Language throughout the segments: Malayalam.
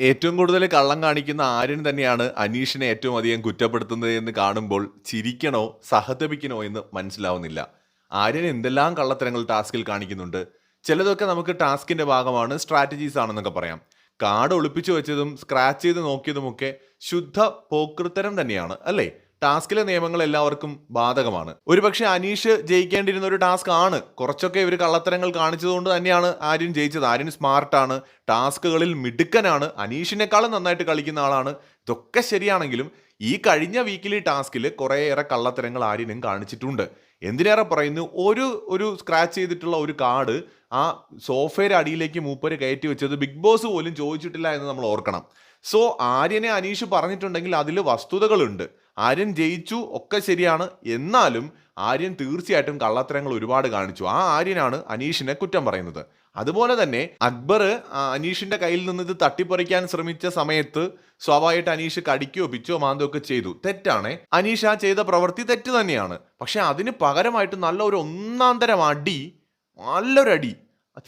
ഏറ്റവും കൂടുതൽ കള്ളം കാണിക്കുന്ന ആര്യൻ തന്നെയാണ് അനീഷിനെ ഏറ്റവും അധികം കുറ്റപ്പെടുത്തുന്നത് എന്ന് കാണുമ്പോൾ ചിരിക്കണോ സഹതപിക്കണോ എന്ന് മനസ്സിലാവുന്നില്ല. ആര്യൻ എന്തെല്ലാം കള്ളത്തരങ്ങൾ ടാസ്കിൽ കാണിക്കുന്നുണ്ട്. ചിലതൊക്കെ നമുക്ക് ടാസ്കിന്റെ ഭാഗമാണ് സ്ട്രാറ്റജീസ് ആണെന്നൊക്കെ പറയാം. കാർഡ് ഒളിപ്പിച്ചു വെച്ചതും സ്ക്രാച്ച് ചെയ്ത് നോക്കിയതുമൊക്കെ ശുദ്ധ പോക്കൃത്തരം തന്നെയാണ് അല്ലേ? ടാസ്കിലെ നിയമങ്ങൾ എല്ലാവർക്കും ബാധകമാണ്. ഒരുപക്ഷെ അനീഷ് ജയിക്കേണ്ടിരുന്ന ഒരു ടാസ്ക് ആണ്. കുറച്ചൊക്കെ ഇവർ കള്ളത്തരങ്ങൾ കാണിച്ചതുകൊണ്ട് തന്നെയാണ് ആര്യൻ ജയിച്ചത്. ആര്യൻ സ്മാർട്ടാണ് ടാസ്കുകളിൽ മിടുക്കനാണ്. അനീഷിനേക്കാളും നന്നായിട്ട് കളിക്കുന്ന ആളാണ്. ഇതൊക്കെ ശരിയാണെങ്കിലും ഈ കഴിഞ്ഞ വീക്കിലി ടാസ്കിൽ കുറേയേറെ കള്ളത്തരങ്ങൾ ആര്യനും കാണിച്ചിട്ടുണ്ട്. എന്തിനേറെ പറയുന്നു? ഒരു ഒരു സ്ക്രാച്ച് ചെയ്തിട്ടുള്ള ഒരു കാർഡ് ആ സോഫയുടെ അടിയിലേക്ക് മൂപ്പര് കയറ്റി വെച്ചത് ബിഗ് ബോസ് പോലും ചോദിച്ചിട്ടില്ല എന്ന് നമ്മൾ ഓർക്കണം. സോ ആര്യനെ അനീഷ് പറഞ്ഞിട്ടുണ്ടെങ്കിൽ അതിൽ വസ്തുതകളുണ്ട്. ആര്യൻ ജയിച്ചു ഒക്കെ ശരിയാണ്. എന്നാലും ആര്യൻ തീർച്ചയായിട്ടും കള്ളത്തരങ്ങൾ ഒരുപാട് കാണിച്ചു. ആ ആര്യനാണ് അനീഷിനെ കുറ്റം പറയുന്നത്. അതുപോലെ തന്നെ അക്ബർ അനീഷിന്റെ കയ്യിൽ നിന്ന് ഇത് തട്ടിപ്പറിക്കാൻ ശ്രമിച്ച സമയത്ത് സ്വാഭാവികമായിട്ട് അനീഷ് കടിക്കുകയോ പിച്ചോ മാന്തോ ഒക്കെ ചെയ്തു. തെറ്റാണ്. അനീഷ് ആ ചെയ്ത പ്രവൃത്തി തെറ്റ് തന്നെയാണ്. പക്ഷെ അതിന് പകരമായിട്ട് നല്ല ഒരു ഒന്നാം തരം അടി നല്ലൊരടി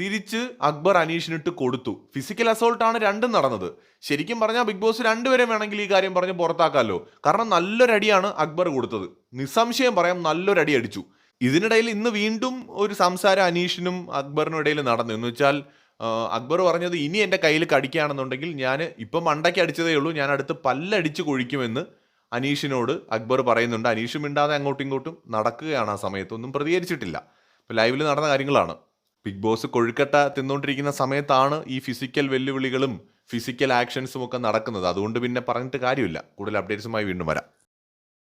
തിരിച്ച് അക്ബർ അനീഷിനിട്ട് കൊടുത്തു. ഫിസിക്കൽ അസോൾട്ട് ആണ് രണ്ടും നടന്നത്. ശരിക്കും പറഞ്ഞാൽ ബിഗ് ബോസ് രണ്ടുപേരും വേണമെങ്കിൽ ഈ കാര്യം പറഞ്ഞ് പുറത്താക്കാമല്ലോ കാരണം നല്ലൊരടിയാണ് അക്ബർ കൊടുത്തത്. നിസ്സംശയം പറയാം നല്ലൊരടി അടി അടിച്ചു. ഇതിനിടയിൽ ഇന്ന് വീണ്ടും ഒരു സംസാരം അനീഷിനും അക്ബറിനും ഇടയിൽ നടന്നു. എന്ന് വെച്ചാൽ അക്ബർ പറഞ്ഞത് ഇനി എന്റെ കയ്യിൽ കടിക്കുകയാണെന്നുണ്ടെങ്കിൽ ഞാൻ ഇപ്പം മണ്ടയ്ക്ക് അടിച്ചതേ ഉള്ളൂ. ഞാൻ അടുത്ത് പല്ലടിച്ച് കൊഴിക്കുമെന്ന് അനീഷിനോട് അക്ബർ പറയുന്നുണ്ട്. അനീഷ് മിണ്ടാതെ അങ്ങോട്ടും ഇങ്ങോട്ടും നടക്കുകയാണ് ആ സമയത്ത്. ഒന്നും പ്രതികരിച്ചിട്ടില്ല. ഇപ്പം ലൈവിൽ നടന്ന കാര്യങ്ങളാണ്. ബിഗ് ബോസ് കൊഴുക്കട്ട തിന്നുകൊണ്ടിരിക്കുന്ന സമയത്താണ് ഈ ഫിസിക്കൽ വെല്ലുവിളികളും ഫിസിക്കൽ ആക്ഷൻസും ഒക്കെ നടക്കുന്നത്. അതുകൊണ്ട് പിന്നെ പറഞ്ഞിട്ട് കാര്യമില്ല. കൂടുതൽ അപ്ഡേറ്റ്സുമായി വീണ്ടും വരാം.